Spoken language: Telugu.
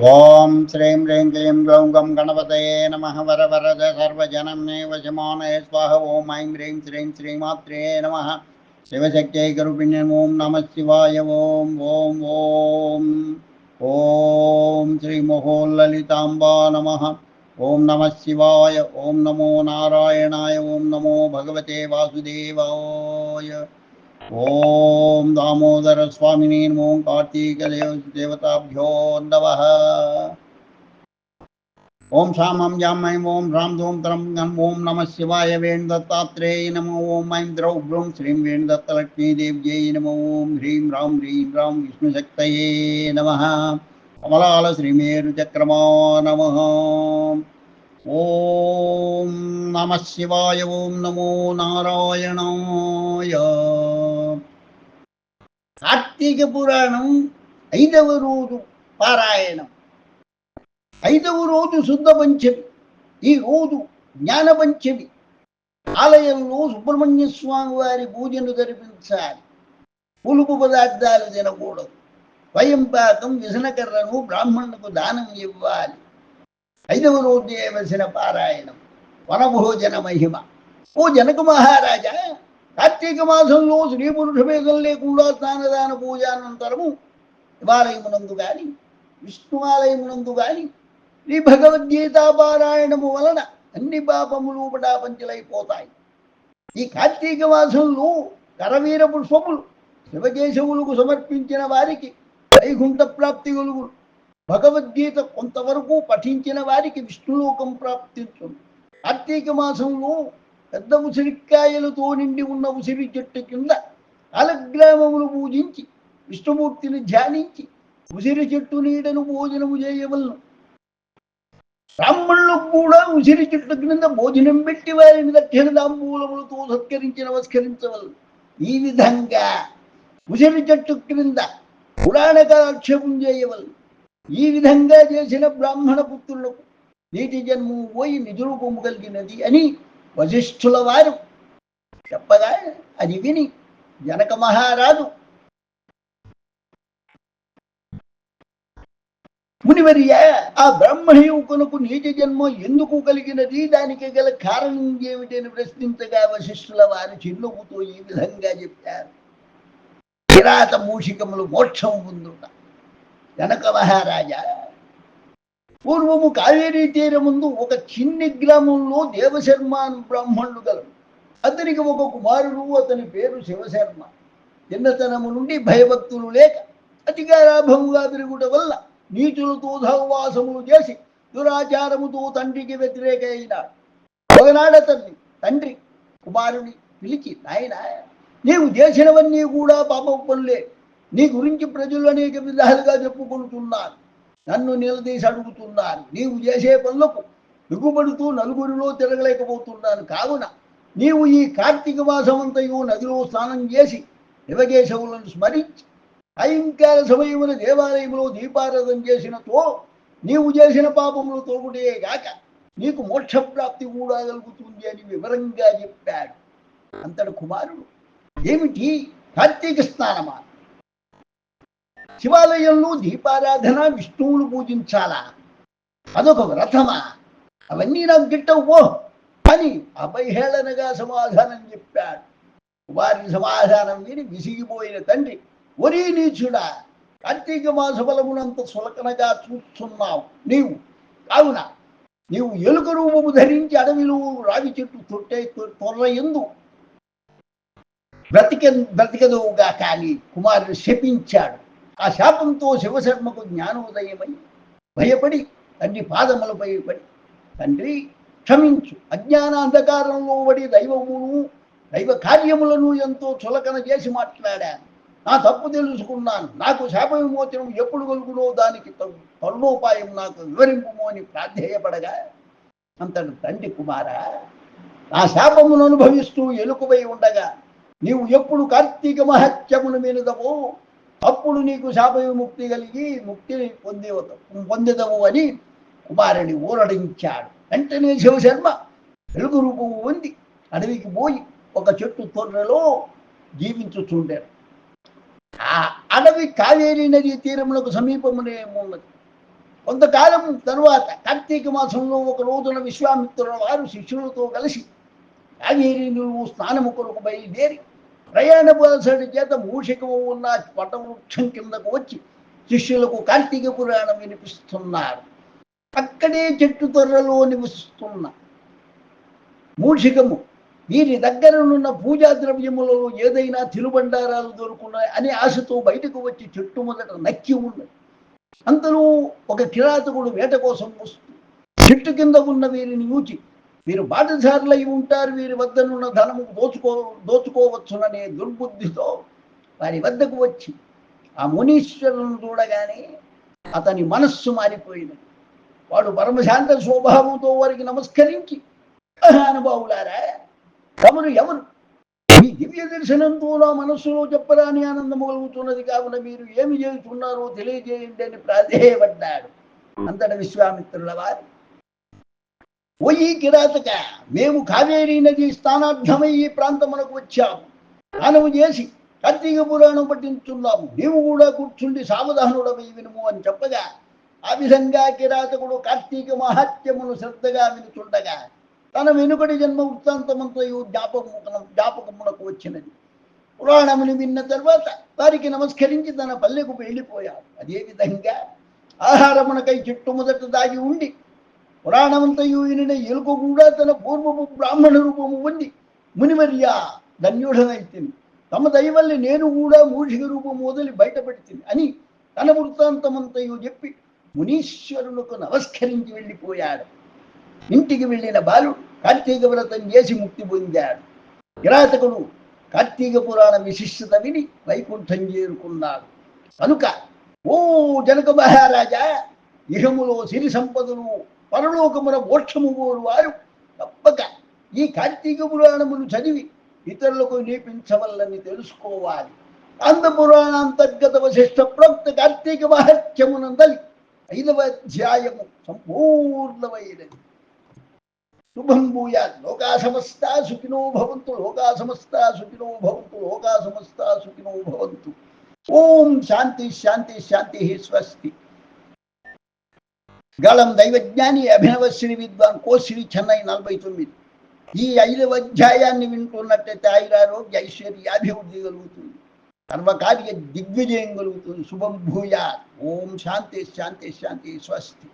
ఓం శ్రీం హ్రీం క్లీం గ్లౌం గం గణపతయే నమ వర వరద సర్వజనం మే వశమానయ స్వాహ ఓం ఐం హ్రీం శ్రీం శ్రీమాత్రే నమ శివశక్త్యై కరుపిణ్యం ఓం నమ శివాయ ఓం ఓం ఓం ఓం శ్రీ మహోల్లలితాంబా నమ ఓం నమ శివాయ ఓం నమో నారాయణాయ ఓం నమో భగవతే వాసుదేవాయ ఓం దామోదర స్వామిని ఓం కార్తీక దేవతాభ్యో నమః. ఓం శామం జామయం ఓం రామ్ ధూం త్రం గం ఓం నమ శివాయ వేణుదత్తాత్రేయ నమో ఓం ఐం ద్రౌ బ్రూం శ్రీం వేణు దత్తలక్ష్మీదేవ్యై నమో ఓం హ్రీం రాం హ్రీం రాం విష్ణుశక్తయే నమ. కమలాల శ్రీమేరు చక్రమా నమ. ఓం నమ శివాయ ఓం నమో నారాయణాయ. కార్తీక పురాణం ఐదవ రోజు పారాయణం. ఐదవ రోజు శుద్ధ పంచమి ఈ రోజు జ్ఞాన పంచమి. ఆలయంలో సుబ్రహ్మణ్య స్వామి వారి పూజను జరిపించాలి. పులుపు పదార్థాలు తినకూడదు. స్వయం పాకం విసనకర్రను బ్రాహ్మణులకు దానం ఇవ్వాలి. ఐదవ రోజు చేయవలసిన పారాయణం. వనభోజన మహిమ. ఓ జనక మహారాజా కార్తీక మాసంలో స్త్రీ పురుష భేదం లేకుండా స్నానదాన పూజ అనంతరము శివాలయమునందు గాని విష్ణు ఆలయమునందు గాని శ్రీ భగవద్గీత పారాయణము వలన అన్ని పాపములు పటాపంచలైపోతాయి. ఈ కార్తీక మాసంలో కరవీర పుష్పములు శివకేశవులకు సమర్పించిన వారికి వైకుంఠ ప్రాప్తి కలుగు భగవద్గీత కొంతవరకు పఠించిన వారికి విష్ణులోకం ప్రాప్తించును. కార్తీక మాసంలో పెద్ద ఉసిరికాయలతో నిండి ఉన్న ఉసిరి చెట్టు కింద అలగ్రామములు పూజించి విష్ణుమూర్తిని ధ్యానించి ఉసిరి చెట్టు నీడను భోజనము చేయవలను. బ్రాహ్మణులు కూడా ఉసిరి చెట్టు క్రింద భోజనం పెట్టి వారిని దక్షిణ దాంబూలములతో సత్కరించి నమస్కరించవలను. ఈ విధంగా ఉసిరి చెట్టు క్రింద పురాణ కాలక్షేపం చేయవలను. ఈ విధంగా చేసిన బ్రాహ్మణ పుత్రులకు నీటి జన్మము పోయి నిజరూపము కలిగినది అని వశిష్ఠుల వారు చెప్పగా అది విని జనక మహారాజు. మునివర్య ఆ బ్రహ్మ యువకునకు నీచ జన్మ ఎందుకు కలిగినది? దానికి గల కారణం ఏమిటని ప్రశ్నించగా వశిష్ఠుల వారు చిరునవ్వుతో ఈ విధంగా చెప్పారు. కిరాత మూషికములు మోక్షం పొందుట. జనక మహారాజా పూర్వము కావేరీ తీరముందు ఒక చిన్ని గ్రామంలో దేవశర్మ అని బ్రాహ్మణుడు గలడు. అతనికి ఒక కుమారుడు అతని పేరు శివశర్మ. చిన్నతనము నుండి భయభక్తులు లేక అతిగా లాభముగా పెరుగుట వల్ల నీచులతో సహవాసములు చేసి దురాచారముతో తండ్రికి వ్యతిరేక అయినాడు. ఒకనాడు అతన్ని తండ్రి కుమారుని పిలిచి నాయన నీవు చేసినవన్నీ కూడా పాప పనులే నీ గురించి ప్రజలు అనేక విధాలుగా చెప్పుకుంటున్నారు నన్ను నిలదీసి అడుగుతున్నారు నీవు చేసే పనులకు దిగుబడుతూ నలుగురిలో తిరగలేకపోతున్నాను. కావున నీవు ఈ కార్తీక మాసమంతయు నదిలో స్నానం చేసి శివకేశవులను స్మరించి సాయంకాల సమయమున దేవాలయంలో దీపారాధన చేసినతో నీవు చేసిన పాపములు తోగుటే గాక నీకు మోక్షప్రాప్తి కూడా కలుగుతుంది అని వివరంగా చెప్పాడు. అంతటి కుమారుడు ఏమిటి? కార్తీక స్నానమా శివాలయంలో దీపారాధన విష్ణువును పూజించాలా? అదొక వ్రతమా? అవన్నీ నాకు గిట్టవు అని అభయహేళనగా సమాధానం చెప్పాడు. వారి సమాధానం విని విసిగిపోయిన తండ్రి ఒరీ నీచుడా కార్తీక మాస బలమునంత సులకనగా చూస్తున్నావు నీవు. కావున నీవు ఎలుక రూపము ధరించి అడవిలో రావి చెట్టు తొట్టే తొర్ర ఎందు బ్రతిక బ్రతికదువుగా కానీ కుమారుడు శపించాడు. ఆ శాపంతో శివశర్మకు జ్ఞానోదయమై భయపడి తండ్రి పాదములపై పడి తండ్రి క్షమించు. అజ్ఞాన అంధకారంలో పడి దైవమును దైవ కార్యములను ఎంతో చులకన చేసి మాట్లాడాను. నా తప్పు తెలుసుకున్నాను. నాకు శాప విమోచనం ఎప్పుడు కలుగునో దానికి తరుణోపాయం నాకు వివరింపుము అని ప్రాధేయపడగా అంతటి తండ్రి కుమార నా శాపమును అనుభవిస్తూ ఎలుకవై ఉండగా నీవు ఎప్పుడు కార్తీక మహత్యమును వినదవో అప్పుడు నీకు శాప విముక్తి కలిగి ముక్తిని పొందే పొందదవు అని కుమారుని ఊరడించాడు. వెంటనే శివశర్మ వెలుగు రూపము ఉంది అడవికి పోయి ఒక చెట్టు తొర్రలో జీవించుచుండారు ఆ అడవి కావేరీ నది తీరములకు సమీపమునే ఉన్నది. కొంతకాలం తరువాత కార్తీక మాసంలో ఒక రోజున విశ్వామిత్రుల వారు శిష్యులతో కలిసి కావేరి నువ్వు స్నానము కొరకు బయలుదేరి ప్రయాణ చేత మూషికము ఉన్న వటవృక్షం కిందకు వచ్చి శిష్యులకు కార్తీక పురాణం వినిపిస్తున్నారు. అక్కడే చెట్టు తొర్రలో నివసిస్తున్న మూషికము వీరి దగ్గరనున్న పూజా ద్రవ్యములలో ఏదైనా తిరుబండారాలు దొరుకున్నాయి అనే ఆశతో బయటకు వచ్చి చెట్టు మొదట నక్కి ఉన్నది. అంతలో ఒక కిరాతకుడు వేట కోసం వస్తూ చెట్టు కింద ఉన్న వీరిని ఊచి వీరు బాటసారులై ఉంటారు వీరి వద్దనున్న ధనము దోచుకో దోచుకోవచ్చుననే దుర్బుద్ధితో వారి వద్దకు వచ్చి ఆ మునీశ్వరులను చూడగానే అతని మనస్సు మారిపోయినది వాడు పరమశాంత స్వభావంతో వారికి నమస్కరించి మహానుభావులారా తమరు ఎవరు? మీ దివ్య దర్శనంతో నా మనస్సులో చెప్పరాని ఆనందం కలుగుతున్నది కావున మీరు ఏమి చేస్తున్నారో తెలియజేయండి అని ప్రాధేయపడ్డాడు. అంతట విశ్వామిత్రుల వారి ఓయి కిరాతక మేము కావేరీ నది స్థానార్థమై ఈ ప్రాంతమునకు వచ్చాము మనము చేసి కార్తీక పురాణం పఠించున్నాము. నీవు కూడా కూర్చుండి సావధానుడమై వినుము అని చెప్పగా ఆ విధంగా కిరాతకుడు కార్తీక మహాత్యమును శ్రద్ధగా వినుచుండగా తన వెనుకటి జన్మ వృత్తాంతమంతయు జ్ఞాపకము జ్ఞాపకమునకు వచ్చినది. పురాణముని విన్న తర్వాత వారికి నమస్కరించి తన పల్లెకు వెళ్ళిపోయాడు. అదేవిధంగా ఆహారమునకై చెట్టు మొదట దాగి ఉండి పురాణమంతయు వినిన ఎలుక కూడా తన పూర్వపు బ్రాహ్మణ రూపము ఉంది మునివర్య ధన్యుడనైతిని తమ దయవల్లి నేను కూడా మూషిక రూపము వదిలి బయటపెడుతుంది అని తన వృత్తాంతమంతయు చెప్పి మునీశ్వరులకు నమస్కరించి వెళ్ళిపోయాడు. ఇంటికి వెళ్ళిన బాలుడు కార్తీక వ్రతం చేసి ముక్తి పొందాడు. కిరాతకుడు కార్తీక పురాణ విశిష్టత విని వైకుంఠం చేరుకున్నాడు. కనుక ఓ జనక మహారాజా ఇహములో సిరి సంపదలు పరలోకమున మోక్షము కోరు వారు తప్పక. ఈ కార్తీక పురాణమును చదివి ఇతరులకు నేర్పించవల్లని తెలుసుకోవాలి. అంద పురాణాంతర్గత వశిష్ట ప్రోక్త కార్తీక మహత్యమునందలి ఐదవ అధ్యాయము సంపూర్ణమైనది. శుభం భూయాత్. లోకా సమస్త సుఖినో భవంతు. లోకా సమస్త సుఖినో భవంతు. లోకా సమస్త సుఖినో భవంతు. ఓం శాంతి శాంతి శాంతి స్వస్తి. గళం దైవజ్ఞాని అభినవ శ్రీ విద్వాన్ కోశ్రీ చెన్నై నలభై తొమ్మిది ఈ ఐదవ అధ్యాయాన్ని వింటున్నట్టయితే ఆయురారోగ్య ఐశ్వర్య అభివృద్ధి కలుగుతుంది సర్వకార్య దిగ్విజయం కలుగుతుంది శుభం భూయాత్ ఓం శాంతి శాంతి శాంతి స్వస్తి